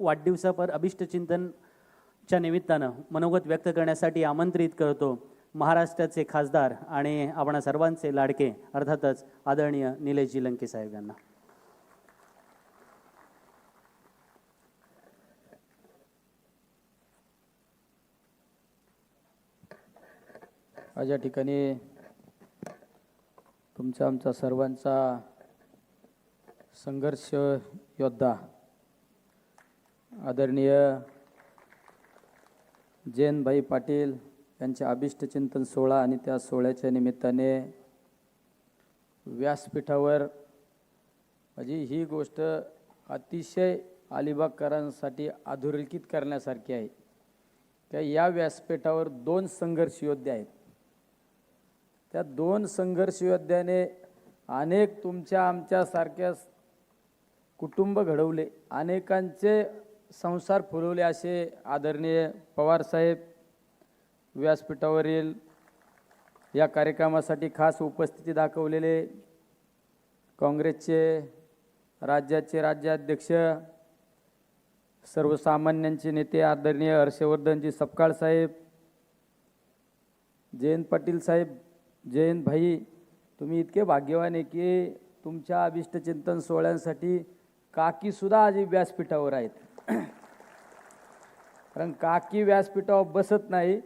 वाढदिवसापर अभिष्टचिंतनच्या निमित्तानं मनोगत व्यक्त करण्यासाठी आमंत्रित करतो महाराष्ट्राचे खासदार आणि आपण सर्वांचे लाडके अर्थातच आदरणीय निलेशजी लंके साहेब यांना. आज या ठिकाणी तुमचा आमचा सर्वांचा संघर्ष योद्धा आदरणीय जयंतभाई पाटील यांचे अभिष्टचिंतन सोहळा आणि त्या सोहळ्याच्या निमित्ताने व्यासपीठावर म्हणजे ही गोष्ट अतिशय अलिबागकरांसाठी अधोरेखित करण्यासारखी आहे. त्या या व्यासपीठावर दोन संघर्ष योद्धे आहेत. त्या दोन संघर्ष योद्ध्याने अनेक तुमच्या आमच्यासारख्या कुटुंब घडवले. अनेकांचे संसार फुलवले असे आदरणीय पवारसाहेब व्यासपीठावरील या कार्यक्रमासाठी खास उपस्थिती दाखवलेले काँग्रेसचे राज्याचे राज्याध्यक्ष सर्वसामान्यांचे नेते आदरणीय हर्षवर्धनजी सपकाळ साहेब जयंत पाटील साहेब जयंत भाई तुम्ही इतके भाग्यवान आहे की तुमच्या अभिष्टचिंतन सोहळ्यांसाठी काकीसुद्धा आज व्यासपीठावर आहेत. कारण काकी व्यासपीठावर बसत नाही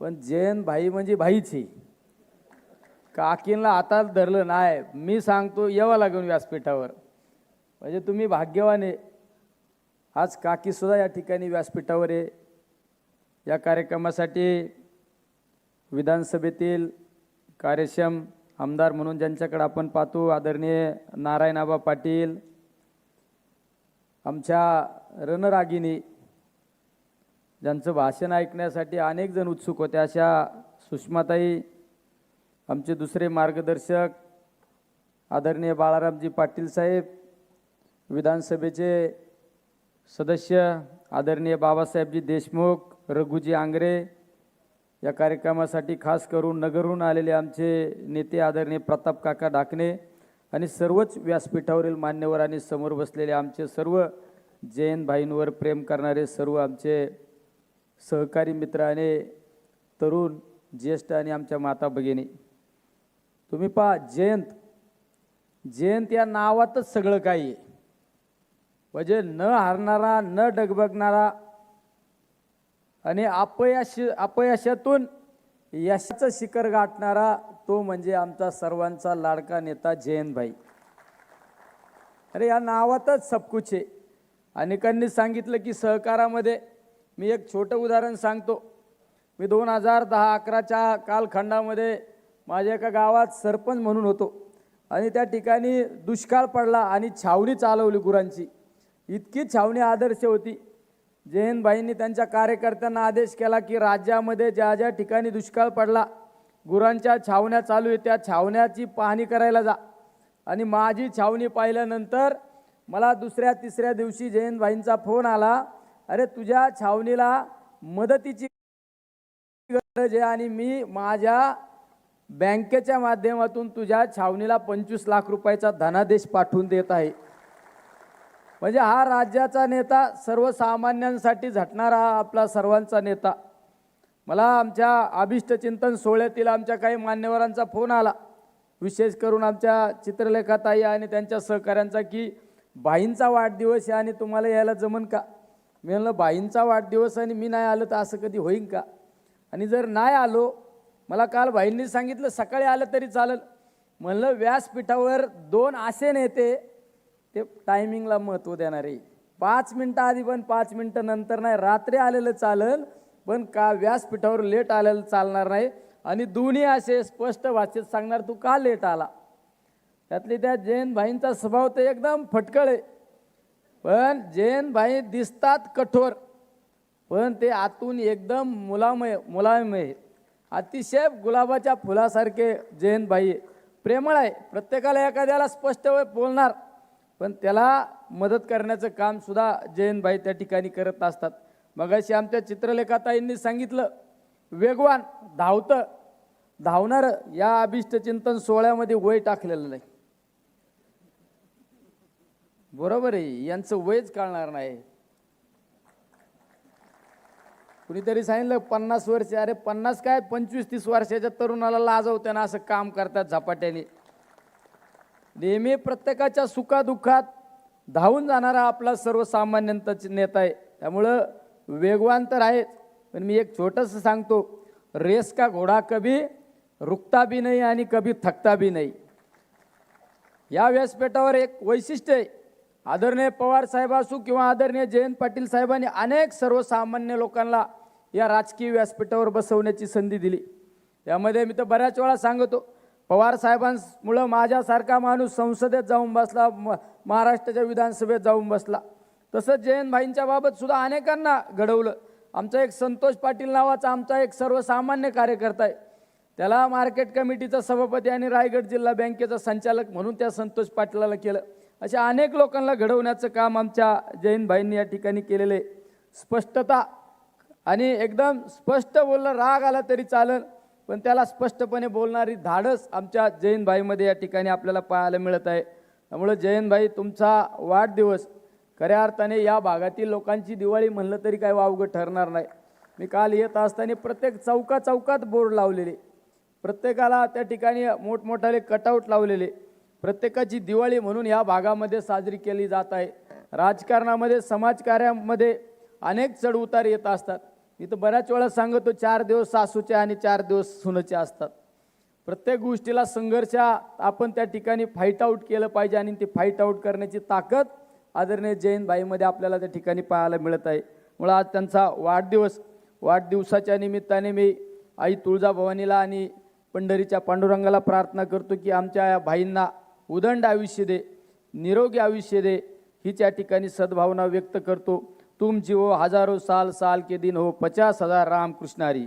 पण जैन भाई म्हणजे भाईच आहे काकींना आता धरलं नाही मी सांगतो यावं लागून व्यासपीठावर. म्हणजे तुम्ही भाग्यवान आहे. आज काकीसुद्धा या ठिकाणी व्यासपीठावर आहे. या कार्यक्रमासाठी विधानसभेतील कार्यक्षम आमदार म्हणून ज्यांच्याकडे आपण पाहतो आदरणीय नारायणाबा पाटील आमच्या रणरागिनी ज्यांचं भाषण ऐकण्यासाठी अनेक जण उत्सुक होते अशा सुषमाताई आमचे दुसरे मार्गदर्शक आदरणीय बाळारामजी पाटील साहेब विधानसभेचे सदस्य आदरणीय बाबासाहेबजी देशमुख रघुजी आंग्रे या कार्यक्रमासाठी खास करून नगरहून आलेले आमचे नेते आदरणीय प्रताप काका डाकणे आणि सर्वच व्यासपीठावरील मान्यवर आणि समोर बसलेले आमचे सर्व जैन भाईंवर प्रेम करणारे सर्व आमचे सहकारी मित्र आणि तरुण ज्येष्ठ आणि आमच्या माता भगिनी तुम्ही पहा जयंत जयंत या नावातच सगळं काही आहे. म्हणजे न हारणारा न डगबगणारा आणि अपयश अपयशातून यशाचं शिखर गाठणारा तो म्हणजे आमचा सर्वांचा लाडका नेता जयंतभाई. अरे या नावातच सबकुछ आहे अनेकांनी सांगितलं की सहकारामध्ये मी एक छोटं उदाहरण सांगतो. मी दोन हजार दहा अकराच्या कालखंडामध्ये माझ्या एका गावात सरपंच म्हणून होतो. आणि त्या ठिकाणी दुष्काळ पडला आणि छावणी चालवली गुरांची. इतकी छावणी आदर्श होती. जयंतभाईंनी त्यांच्या कार्यकर्त्यांना आदेश केला की राज्यामध्ये ज्या ज्या ठिकाणी दुष्काळ पडला गुरांच्या छावण्या चालू आहे त्या छावण्याची पाहणी करायला जा. आणि माझी छावणी पाहिल्यानंतर मला दुसऱ्या तिसऱ्या दिवशी जयंतभाईंचा फोन आला. अरे तुझ्या छावणीला मदतीची गरज आहे आणि मी माझ्या बँकेच्या माध्यमातून तुझ्या छावणीला पंचवीस लाख रुपयाचा धनादेश पाठवून देत आहे. म्हणजे हा राज्याचा नेता सर्वसामान्यांसाठी झटणारा हा आपला सर्वांचा नेता. मला आमच्या अभिष्टचिंतन सोहळ्यातील आमच्या काही मान्यवरांचा फोन आला. विशेष करून आमच्या चित्रलेखाताई आणि त्यांच्या सहकाऱ्यांचा की बाईंचा वाढदिवस आहे आणि तुम्हाला यायला जमन का? मी म्हणलं बाईंचा वाढदिवस आणि मी नाही आलो तर असं कधी होईन का? आणि जर नाही आलो मला काल भाईंनी सांगितलं सकाळी आलं तरी चालेल. म्हणलं व्यासपीठावर दोन असे नेते ते टायमिंगला महत्त्व देणारे. पाच मिनटं आधी पण पाच मिनटं नंतर नाही रात्री आलेलं चालेल. पण का व्यासपीठावर लेट आलेलं चालणार नाही? आणि दोन्ही असे स्पष्ट भाषेत सांगणार तू का लेट आला? त्यातली त्या जैन भाईंचा स्वभाव तर एकदम फटकळ आहे. पण जैन भाई दिसतात कठोर पण ते आतून एकदम मुलामय मुलामय अतिशय गुलाबाच्या फुलासारखे जयंत भाई प्रेमळ आहे. प्रत्येकाला एखाद्याला स्पष्ट बोलणार पण त्याला मदत करण्याचं कामसुद्धा सुद्धा त्या ठिकाणी करत असतात. मगाशी आमच्या चित्रलेखाताईंनी सांगितलं वेगवान धावतं. धावणारं या अभिष्टचिंतन सोहळ्यामध्ये वय टाकलेलं नाही. बरोबर आहे यांचं वयच कळणार नाही. कुणीतरी सांगितलं पन्नास वर्ष अरे पन्नास काय? पंचवीस तीस वर्षाच्या तरुणाला लाजवते ना असं काम करतात झपाट्याने. नेहमी प्रत्येकाच्या सुखादुःखात धावून जाणारा आपला सर्वसामान्यांचा नेता आहे. त्यामुळं वेगवान तर आहेच पण मी एक छोटंसं सांगतो रेस का घोडा कभी रुकता बी नाही आणि कभी थकता बी नाही. या व्यासपीठावर एक वैशिष्ट्य आहे. आदरणीय पवार साहेब असू किंवा आदरणीय जयंत पाटील साहेबांनी अनेक सर्वसामान्य लोकांना या राजकीय व्यासपीठावर बसवण्याची संधी दिली. त्यामध्ये मी तर बऱ्याच वेळा सांगतो पवार साहेबांमुळं माझ्यासारखा माणूस संसदेत जाऊन बसला म- महाराष्ट्राच्या विधानसभेत जाऊन बसला. तसंच जयंतभाईंच्या बाबत सुद्धा अनेकांना घडवलं. आमचा एक संतोष पाटील नावाचा आमचा एक सर्वसामान्य कार्यकर्ता आहे. त्याला मार्केट कमिटीचा सभापती आणि रायगड जिल्हा बँकेचा संचालक म्हणून त्या संतोष पाटलाला केलं. अशा अनेक लोकांना घडवण्याचं काम आमच्या जयंतभाईंनी या ठिकाणी केलेलं आहे. स्पष्टता आणि एकदम स्पष्ट बोलणं राग आला तरी चालेल पण त्याला स्पष्टपणे बोलणारी धाडस आमच्या जयंतभाईमध्ये या ठिकाणी आपल्याला पाहायला मिळत आहे. त्यामुळं जयंतभाई तुमचा वाढदिवस खऱ्या अर्थाने या भागातील लोकांची दिवाळी म्हणलं तरी काय वावगं ठरणार नाही. मी काल येत असताना प्रत्येक चौका चौकात बोर्ड लावलेले. प्रत्येकाला त्या ठिकाणी मोठमोठाले कटआउट लावलेले. प्रत्येकाची दिवाळी म्हणून या भागामध्ये साजरी केली जात आहे. राजकारणामध्ये समाजकार्यामध्ये अनेक चढउतार येत असतात. मी तर बऱ्याच वेळा सांगतो चार दिवस सासूचे आणि चार दिवस सुनेचे असतात. प्रत्येक गोष्टीला संघर्ष आपण त्या ठिकाणी फाईट आऊट केलं पाहिजे आणि ती फाईट आऊट करण्याची ताकद आदरणीय बाईमध्ये आपल्याला त्या ठिकाणी पाहायला मिळत आहे. मुळं आज त्यांचा वाढदिवस वाढदिवसाच्या निमित्ताने मी आई तुळजाभवानीला आणि पंढरीच्या पांडुरंगाला प्रार्थना करतो की आमच्या या भाईंना उदंड आयुष्य दे निरोगी आयुष्य दे हीच या ठिकाणी सद्भावना व्यक्त करतो. तुम जीवो हजारो साल साल के दिन हो पचास हजार राम कृष्णारी.